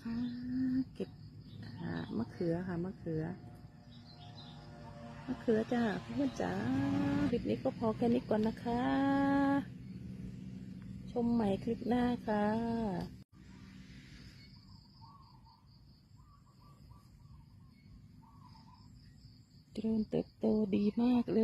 นะคะ เก็บมะเขือค่ะมะเขือมะเขือจ้าเพื่อนจ๋าคลิปนี้ก็พอแค่นี้ก่อนนะคะ ชมใหม่คลิปหน้าค่ะเจริญเติบโตดีมากเล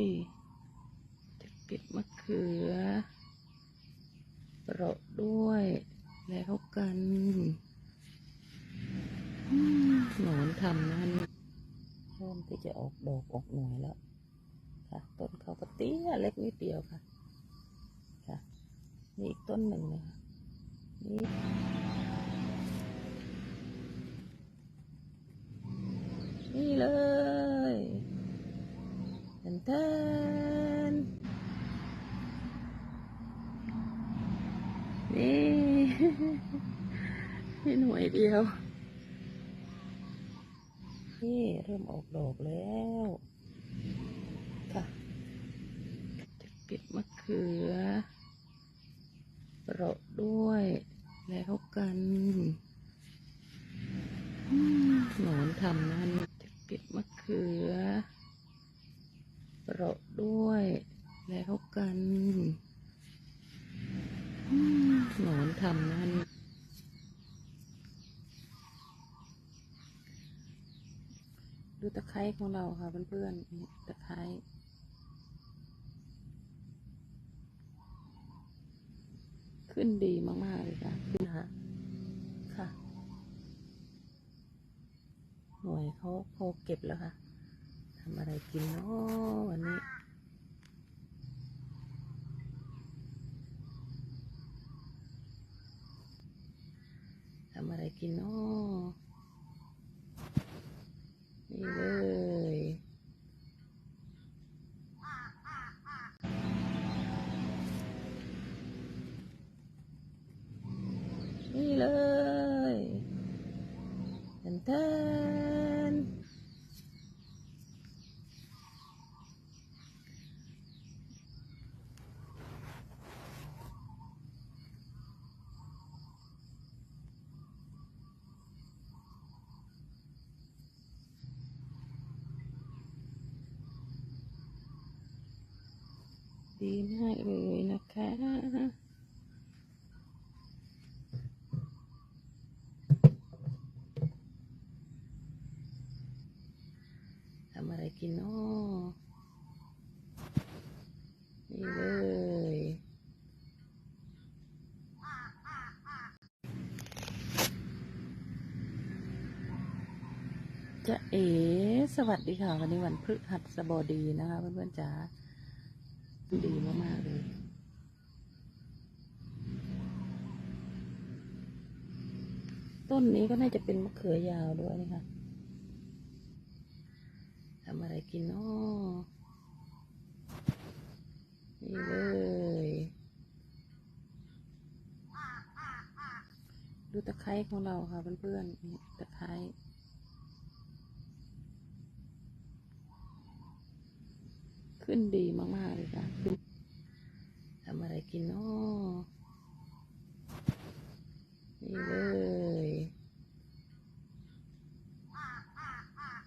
ยจะเก็บมะเขือเปราะด้วยแล้วกัน หนอนทำนั่เริ่มที่จะออกดอกออกหน่วยแล้ว ค่ะ ต้นเขาก็เตี้ยเล็กนิดเดียวค่ะ ค่ะ นี่อีกต้นหนึ่งนะคะนี่นี่เลยแทนแทนนี่ นี่หน่วยเดียว นี่ เริ่มออกดอกแล้วค่ะจะเก็บมะเขือเปราะด้วยแล้วกันหนอนทำนั่นจะเก็บมะเขือเปราะด้วยแล้วกันหนอนทำนั่น ดูตะไคร้ของเราค่ะเพื่อนๆตะไคร้ขึ้นดีมากๆเลยค่ะขึ้นนะคะค่ะ หน่วยเขาเขาเก็บแล้วค่ะทำอะไรกินเนาะวันนี้ทำอะไรกินเนาะ นี่เลย นี่เลยแทนแทน ดีมากเลยนะคะ ทำอะไรกินนาะนี่เลยจะเอ๋สวัสดีค่ะ วันนี้วันพฤหัสบดีนะคะเพื่อนๆจ๋า ดีมากๆเลยต้นนี้ก็น่าจะเป็นมะเขือยาวด้วยนะคะทำอะไรกินนาะนี่เลยดูตะไคร้ของเราค่ะเพื่อนๆตะไคร้ ขึ้นดีมากๆเลยค่ะทำอะไรกินนาะนี่เลย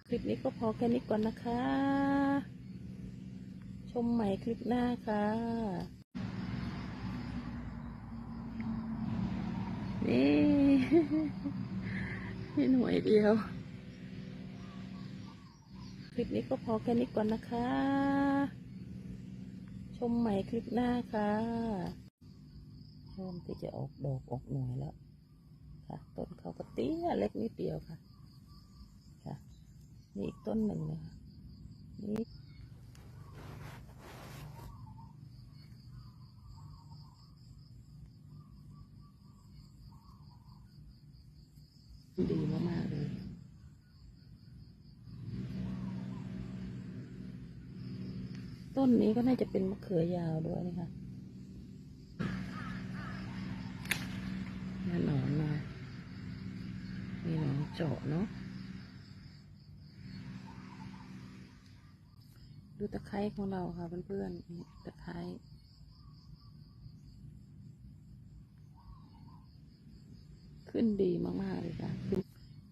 คลิปนี้ก็พอแค่นี้ก่อนนะคะ ชมใหม่คลิปหน้าค่ะ นี่นี่หน่วยเดียว คลิปนี้ก็พอแค่นี้ก่อนนะคะ มใหม่คลิปหน้าค่ะเริ่มที่จะออกดอกออกหน่วยแล้ว ค่ะ ต้นเขาก็เตี้ยเล็กนิดเดียวค่ะ ค่ะ นี่อีกต้นหนึ่งนะคะนี่ดีมากๆเลย ต้นนี้ก็น่าจะเป็นมะเขือยาวด้วยนะคะน่าหนอนมา มีหนอนเจาะเนาะ ดูตะไคร้ของเราค่ะเพื่อนๆตะไคร้ขึ้นดีมากๆเลยค่ะ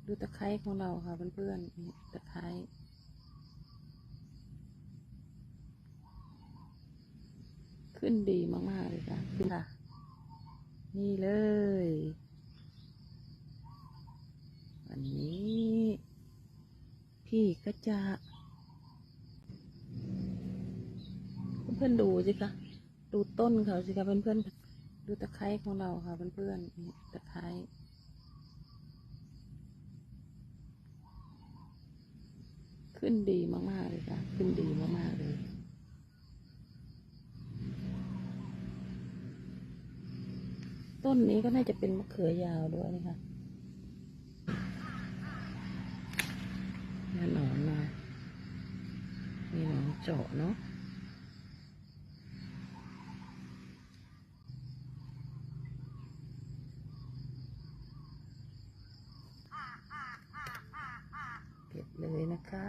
ดูตะไคร้ของเราค่ะเพื่อนๆตะไคร้ ขึ้นดีมากๆเลยค่ะขึ้นค่ะ นี่เลย วันนี้ พี่ก็จะ เพื่อนๆดูสิคะดูต้นเขาสิคะเพื่อนๆดูตะไคร้ของเราค่ะเพื่อนๆตะไคร้ขึ้นดีมากๆเลยค่ะ ขึ้นดีมากๆเลย ต้นนี้ก็น่าจะเป็นมะเขือยาวด้วยนะคะนี่หนอนมามีหนอนเจาะเนาะเก็บเลยนะคะ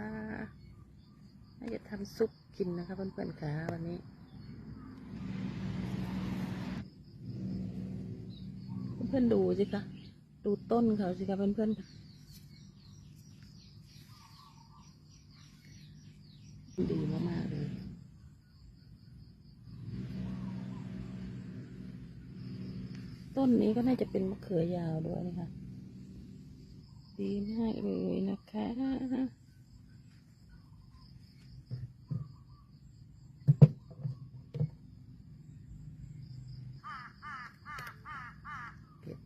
น่าจะทำซุปกินนะคะเพื่อนๆค่ะวันนี้ พื่อนๆดูสิคะ ดูต้นเขาสิคะเพื่อนๆดีมากๆเลย ต้นนี้ก็น่าจะเป็นมะเขือยาวด้วยนะคะ ดีมากเลยนะคะ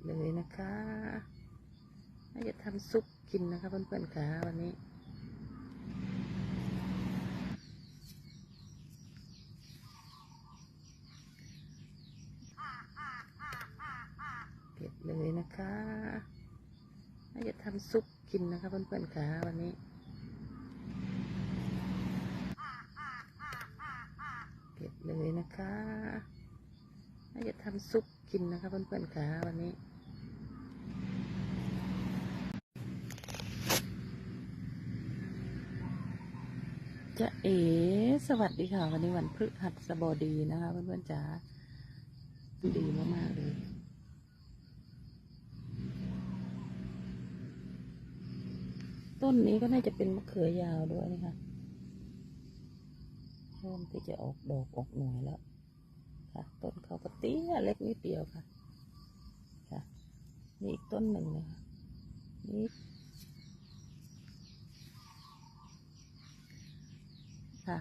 เลยนะคะน่าจะทำซุปกินนะคะเพื่อนๆค่ะวันนี้เก็บเลยนะคะน่าจะทำซุปกินนะคะเพื่อนๆค่ะวันนี้เก็บเลยนะคะน่าจะทำซุปกินนะคะเพื่อนๆค่ะวันนี้ จะเอ๋สวัสดีค่ะ วันนี้วันพฤหัสบดีนะคะเพื่อนๆจ๋าดีมากๆเลยต้นนี้ก็น่าจะเป็นมะเขือยาวด้วยนะคะเริ่มที่จะออกดอกออกหน่วยแล้ว ค่ะ ต้นเขาก็เตี้ยเล็กนิดเดียวค่ะ ค่ะนี่อีกต้นหนึ่งเลยค่ะนี่ค่ะ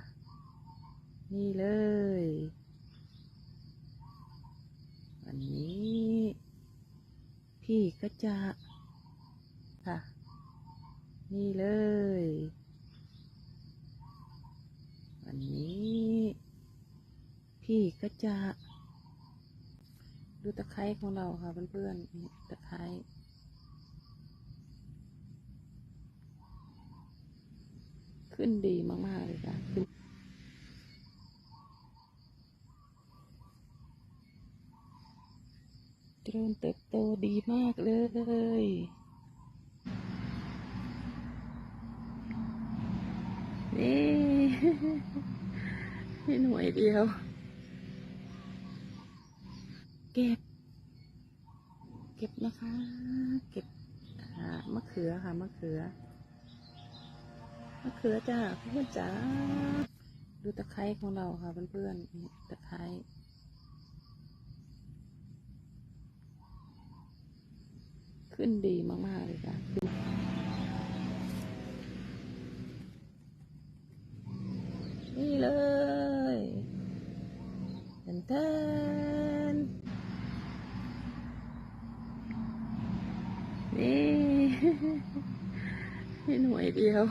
นี่เลย วันนี้ พี่ก็จะค่ะ นี่เลย วันนี้ พี่ก็จะดูตะไคร้ของเราค่ะเพื่อนๆตะไคร้ขึ้นดีมากๆเลยค่ะขึ้นเจ ริญเติบโตดีมากเลยนี่ให้หน่วยเดียว เก็บ เก็บนะคะ เก็บมะเขือค่ะมะเขือมะเขือจ้าเพื่อนจ๋าดูตะไคร้ของเราค่ะเพื่อนๆตะไคร้ ขึ้นดีมาก ๆ เลยค่ะนี่เลยแทนแทนนี่ให้หน่วยเดียว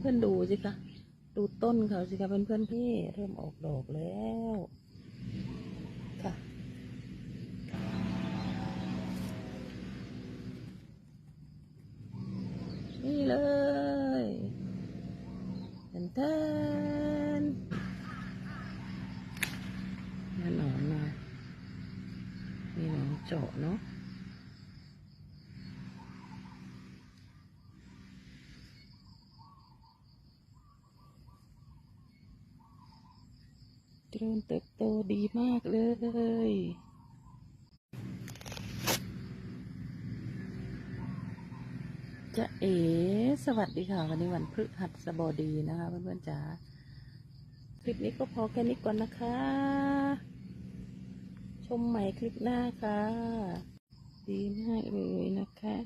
เพื่อนดูสิคะ ดูต้นเขาสิคะเพื่อนๆพี่เริ่มออกดอกแล้ว ค่ะ นี่เลย แทนนนี่หนอนมามีหนอนเจาะเนาะเจริญเติบโตดีมากเลย จะเอ๋สวัสดีค่ะ วันนี้วันพฤหัสบดีนะคะเพื่อนๆจ๋าคลิปนี้ก็พอแค่นี้ก่อนนะคะ ชมใหม่คลิปหน้าค่ะ ดีมากเลยนะคะ